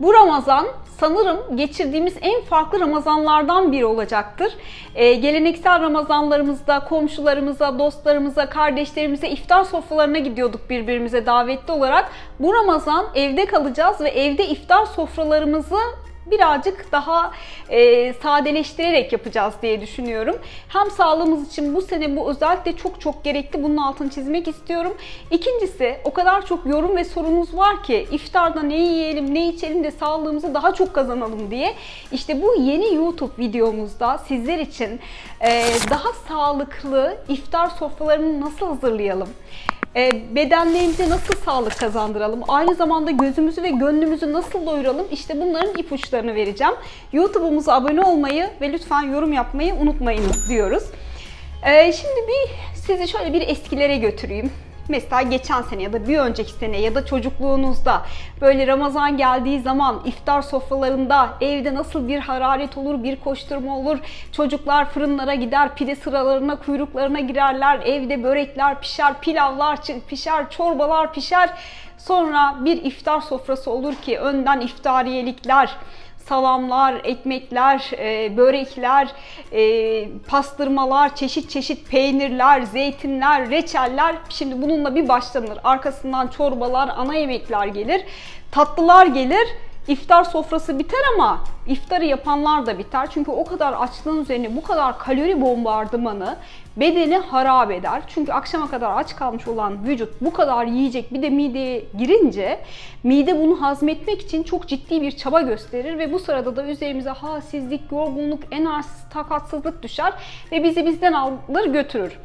Bu Ramazan sanırım geçirdiğimiz en farklı Ramazanlardan biri olacaktır. Ee, geleneksel Ramazanlarımızda komşularımıza, dostlarımıza, kardeşlerimize iftar sofralarına gidiyorduk birbirimize davetli olarak. Bu Ramazan evde kalacağız ve evde iftar sofralarımızı birazcık daha e, sadeleştirerek yapacağız diye düşünüyorum. Hem sağlığımız için bu sene bu özellikle çok çok gerekli. Bunun altını çizmek istiyorum. İkincisi o kadar çok yorum ve sorunuz var ki iftarda ne yiyelim ne içelim de sağlığımızı daha çok kazanalım diye. İşte bu yeni YouTube videomuzda sizler için e, daha sağlıklı iftar sofralarını nasıl hazırlayalım? E, bedenlerimize nasıl sağlık kazandıralım? Aynı zamanda gözümüzü ve gönlümüzü nasıl doyuralım? İşte bunların ipuçlarını vereceğim. YouTube'umuza abone olmayı ve lütfen yorum yapmayı unutmayınız diyoruz. E, şimdi bir sizi şöyle bir eskilere götüreyim. Mesela geçen sene ya da bir önceki sene ya da çocukluğunuzda böyle Ramazan geldiği zaman iftar sofralarında evde nasıl bir hararet olur, bir koşturma olur. Çocuklar fırınlara gider, pide sıralarına, kuyruklarına girerler. Evde börekler pişer, pilavlar pişer, çorbalar pişer. Sonra bir iftar sofrası olur ki önden iftariyelikler, salamlar, ekmekler, e, börekler, e, pastırmalar, çeşit çeşit peynirler, zeytinler, reçeller. Şimdi bununla bir başlanır. Arkasından çorbalar, ana yemekler gelir. Tatlılar gelir. İftar sofrası biter ama iftarı yapanlar da biter. Çünkü o kadar açlığın üzerine bu kadar kalori bombardımanı bedeni harap eder. Çünkü akşama kadar aç kalmış olan vücut bu kadar yiyecek bir de mideye girince mide bunu hazmetmek için çok ciddi bir çaba gösterir ve bu sırada da üzerimize halsizlik, yorgunluk, enerjisiz, takatsızlık düşer ve bizi bizden alır götürür.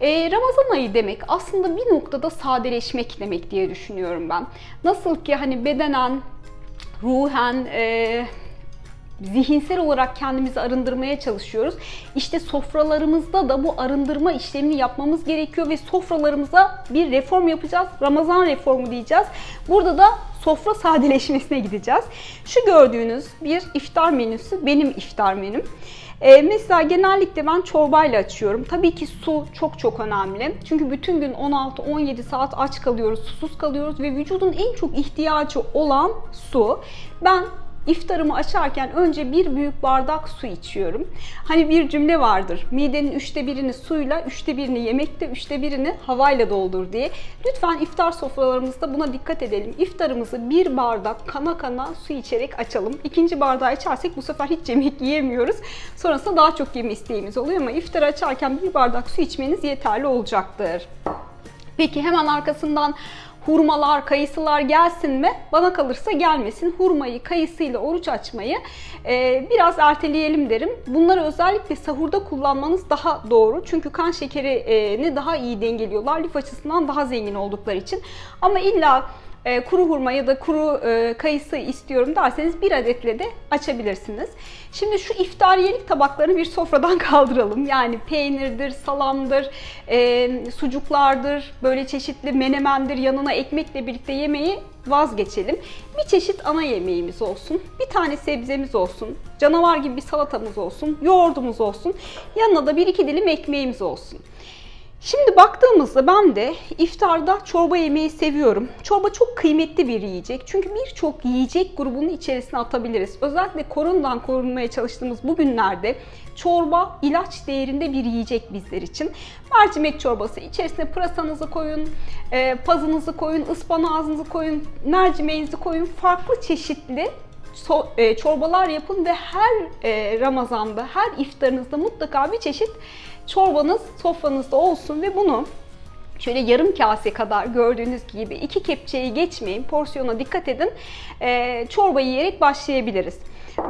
Ee, Ramazan ayı demek aslında bir noktada sadeleşmek demek diye düşünüyorum ben. Nasıl ki hani bedenen, ruhen, e, zihinsel olarak kendimizi arındırmaya çalışıyoruz. İşte sofralarımızda da bu arındırma işlemini yapmamız gerekiyor ve sofralarımıza bir reform yapacağız. Ramazan reformu diyeceğiz. Burada da sofra sadeleşmesine gideceğiz. Şu gördüğünüz bir iftar menüsü benim iftar menüm. Ee, mesela genellikle ben çorbayla açıyorum. Tabii ki su çok çok önemli. Çünkü bütün gün 16-17 saat aç kalıyoruz, susuz kalıyoruz ve vücudun en çok ihtiyacı olan su. Ben İftarımı açarken önce bir büyük bardak su içiyorum. Hani bir cümle vardır. Midenin üçte birini suyla, üçte birini yemekte, üçte birini havayla doldur diye. Lütfen iftar sofralarımızda buna dikkat edelim. İftarımızı bir bardak kana kana su içerek açalım. İkinci bardağı içersek bu sefer hiç yemek yiyemiyoruz. Sonrasında daha çok yeme isteğimiz oluyor ama iftar açarken bir bardak su içmeniz yeterli olacaktır. Peki hemen arkasından hurmalar, kayısılar gelsin mi? Bana kalırsa gelmesin. Hurmayı, kayısıyla oruç açmayı e, biraz erteleyelim derim. Bunları özellikle sahurda kullanmanız daha doğru. Çünkü kan şekerini daha iyi dengeliyorlar. Lif açısından daha zengin oldukları için. Ama illa e, kuru hurma ya da kuru e, kayısı istiyorum derseniz bir adetle de açabilirsiniz. Şimdi şu iftariyelik tabaklarını bir sofradan kaldıralım. Yani peynirdir, salamdır, e, sucuklardır, böyle çeşitli menemendir, yanına ekmekle birlikte yemeği vazgeçelim. Bir çeşit ana yemeğimiz olsun, bir tane sebzemiz olsun, canavar gibi bir salatamız olsun, yoğurdumuz olsun, yanına da bir iki dilim ekmeğimiz olsun. Şimdi baktığımızda ben de iftarda çorba yemeyi seviyorum. Çorba çok kıymetli bir yiyecek. Çünkü birçok yiyecek grubunun içerisine atabiliriz. Özellikle koronadan korunmaya çalıştığımız bu günlerde çorba ilaç değerinde bir yiyecek bizler için. Mercimek çorbası içerisine pırasanızı koyun, e, pazınızı koyun, ıspanağınızı koyun, mercimeğinizi koyun. Farklı çeşitli so, e, çorbalar yapın ve her e, Ramazan'da, her iftarınızda mutlaka bir çeşit çorbanız sofranızda olsun ve bunu şöyle yarım kase kadar gördüğünüz gibi iki kepçeyi geçmeyin, porsiyona dikkat edin. E, çorba yiyerek başlayabiliriz.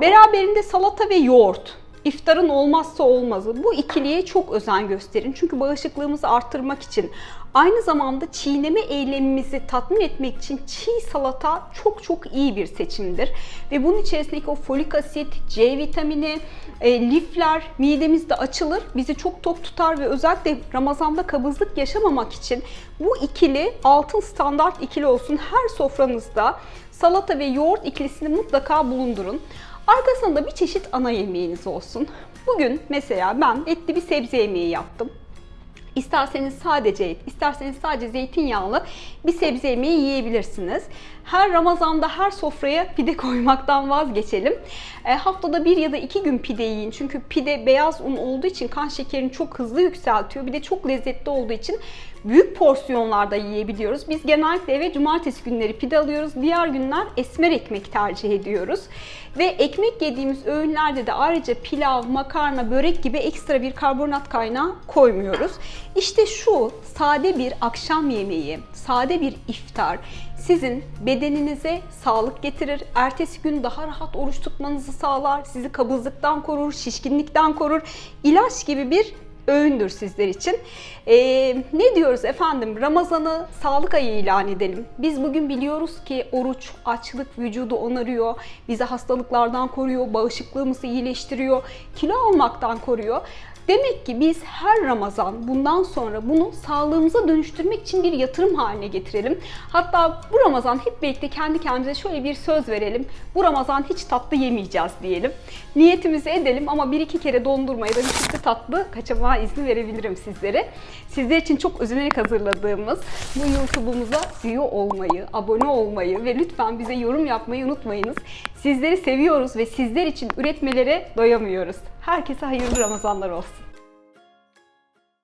Beraberinde salata ve yoğurt iftarın olmazsa olmazı. Bu ikiliye çok özen gösterin. Çünkü bağışıklığımızı arttırmak için aynı zamanda çiğneme eylemimizi tatmin etmek için çiğ salata çok çok iyi bir seçimdir. Ve bunun içerisindeki o folik asit, C vitamini, e, lifler midemizde açılır. Bizi çok tok tutar ve özellikle Ramazan'da kabızlık yaşamamak için bu ikili altın standart ikili olsun. Her sofranızda salata ve yoğurt ikilisini mutlaka bulundurun. Arkasında bir çeşit ana yemeğiniz olsun. Bugün mesela ben etli bir sebze yemeği yaptım. İsterseniz sadece et, isterseniz sadece zeytinyağlı bir sebze yemeği yiyebilirsiniz. Her Ramazan'da her sofraya pide koymaktan vazgeçelim. E, haftada bir ya da iki gün pide yiyin. Çünkü pide beyaz un olduğu için kan şekerini çok hızlı yükseltiyor. Bir de çok lezzetli olduğu için büyük porsiyonlarda yiyebiliyoruz. Biz genellikle eve cumartesi günleri pide alıyoruz. Diğer günler esmer ekmek tercih ediyoruz. Ve ekmek yediğimiz öğünlerde de ayrıca pilav, makarna, börek gibi ekstra bir karbonat kaynağı koymuyoruz. İşte şu sade bir akşam yemeği, sade bir iftar sizin bedeninize sağlık getirir. Ertesi gün daha rahat oruç tutmanızı sağlar. Sizi kabızlıktan korur, şişkinlikten korur. İlaç gibi bir öğündür sizler için. Ee, ne diyoruz efendim? Ramazan'ı sağlık ayı ilan edelim. Biz bugün biliyoruz ki oruç, açlık vücudu onarıyor, bizi hastalıklardan koruyor, bağışıklığımızı iyileştiriyor, kilo almaktan koruyor. Demek ki biz her Ramazan bundan sonra bunu sağlığımıza dönüştürmek için bir yatırım haline getirelim. Hatta bu Ramazan hep birlikte kendi kendimize şöyle bir söz verelim. Bu Ramazan hiç tatlı yemeyeceğiz diyelim. Niyetimizi edelim ama bir iki kere dondurma ya da bir sütlü tatlı kaçamağa izni verebilirim sizlere. Sizler için çok özenerek hazırladığımız bu YouTube'umuza üye olmayı, abone olmayı ve lütfen bize yorum yapmayı unutmayınız. Sizleri seviyoruz ve sizler için üretmelere doyamıyoruz. Herkese hayırlı Ramazanlar olsun.